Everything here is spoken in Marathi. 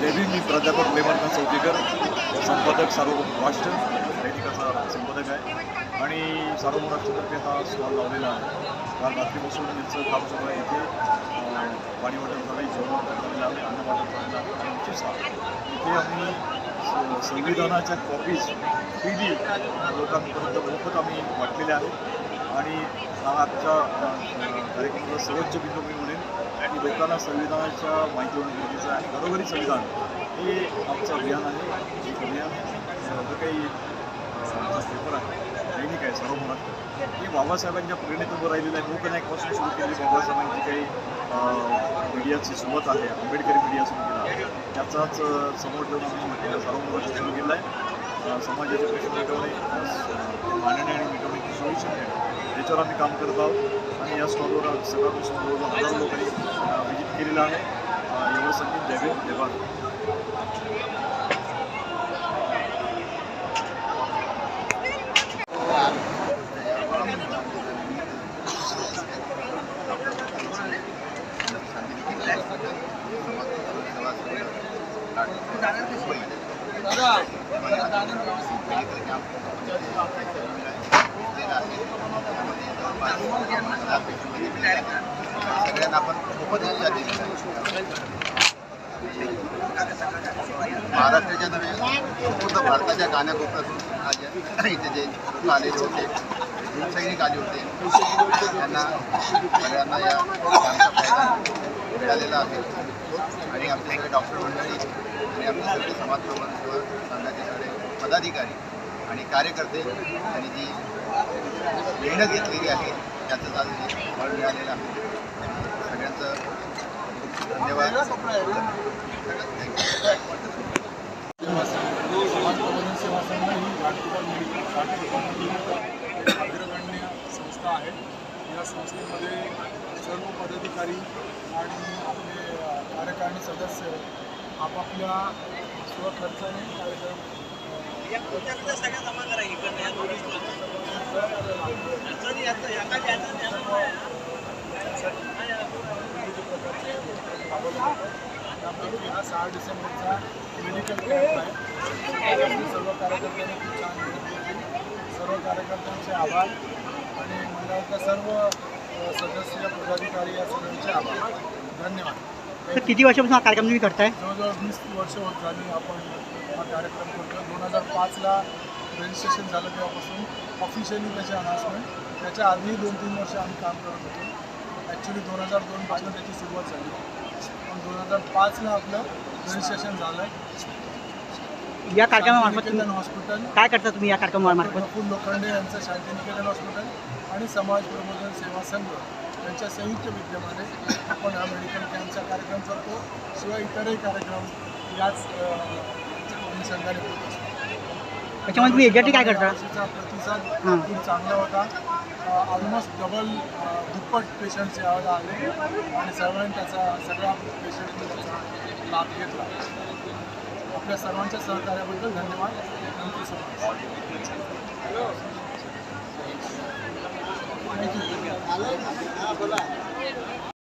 जय भीम मी प्राध्यापक प्रेमानंद चौकीकर संपादक सार्वभौम राष्ट्र दैनिकाचा संपादक आहे. आणि सार्वभौम राष्ट्रतर्फे हा स्टॉल लावलेला आहे. काल रात्रीपासून त्यांचं काम सुरू आहे इथे. पाणी वाटप झालं जेवण वाटप झालेलं आहे अन्न वाटप झालेलं आहे आणि विशेषतः इथे आम्ही संविधानाच्या कॉपीज फ्रीली लोकांपर्यंत मोफत आम्ही वाटलेल्या आहेत. आणि हा आजच्या कार्यक्रमाचा सर्वोच्च बिंदू मी म्हणेन की लोकांना संविधानाच्या माहिती होणं गरजेचं आहे घरोघरी संविधान हे आमचं अभियान आहे. एक अभियान जो काही आमचा पेपर आहे दैनिक आहे सर्व महाराष्ट्र हे बाबासाहेबांच्या प्रेरणेत उभं राहिलेलं आहे. लोकनायकपासून सुरू केलेली बाबासाहेबांची काही मीडियाची सुरुवात आहे आंबेडकरी मीडिया सुरू केला आहे त्याचाच समोर ठेवून आम्ही सर्व महाराष्ट्र सुरू केलं आहे. समाजाचे प्रश्न मिटवणे मांडणे आणि मिटवण्याची सोयीची आहे. याच्यावर आम्ही काम करत आहोत. आणि या स्टॉलवर सकाळपासून स्टॉलवर हजारो लोकांनी व्हिजिट केलेलं आहे. अं, एवढं सांगून जय भीम जय भारत. सगळ्यांना आपण खूपच उत्साह दिलेला महाराष्ट्राच्या नव्हे पूर्ण भारताच्या कानाकोपऱ्यातून आज इथे जे लोक आलेले होते सैनिक आले होते त्यांना सगळ्यांना या आमचा फायदा मिळालेला आहे. आणि आमचे सगळे डॉक्टर मंडळी आणि आमचे सगळे समाज प्रबंध संघाचे सगळे पदाधिकारी आणि कार्यकर्ते आणि जी मेहनत घेतलेली आहे त्याचं आज फळ मिळालेलं आहे. सगळ्यांचं धन्यवाद. अग्रगण्य संस्था आहे या संस्थेमध्ये सर्व पदाधिकारी आणि आपले कार्यकारिणी सदस्य आपापल्या स्वखर्चाने कार्यक्रम सहा डिसेंबरचा मेडिकल कॅम्प आहे सर्व कार्यकर्त्यांनी खूप छान सर्व कार्यकर्त्यांचे आभार आणि मंडळाच्या सर्व सदस्य पदाधिकारी या सगळ्यांचे आभार. धन्यवाद. तर किती वर्षापासून हा कार्यक्रम तुम्ही करताय? जवळजवळ वीस वर्ष होत झाली आपण हा कार्यक्रम करतो दोन हजार पाचला रजिस्ट्रेशन झालं तेव्हापासून ऑफिशियली त्याची अनाउन्समेंट त्याच्या आधी दोन तीन वर्ष आम्ही काम करत होतो. ॲक्च्युली दोन हजार दोनपासून त्याची सुरुवात झाली. पण दोन हजार पाचला आपलं रजिस्ट्रेशन झालं या कार्यक्रमामार्फत तुम्ही हॉस्पिटल. काय करता तुम्ही या कार्यक्रमामार्फत? प्रफुल्ल लोखंडे यांचं शांतिनिकेतन हॉस्पिटल आणि समाज प्रबोधन सेवा संघ यांच्या संयुक्त विद्यमाने आपण हा मेडिकल कॅम्पचा कार्यक्रम करतो. शिवाय इतरही कार्यक्रम याच अ, अनुषंगाने होत असतो त्याच्यामध्ये तुम्ही एक्झॅक्टली काय करता? यावर्षीचा प्रतिसाद हां. खूप चांगला होता. ऑलमोस्ट डबल दुप्पट पेशंट्स यावेळेला आले आणि सर्वांनी त्याचा सगळ्या पेशंटनी त्याचा लाभ घेतला. आपल्या सर्वांच्या सहकार्याबद्दल धन्यवाद. Thank you so much thank you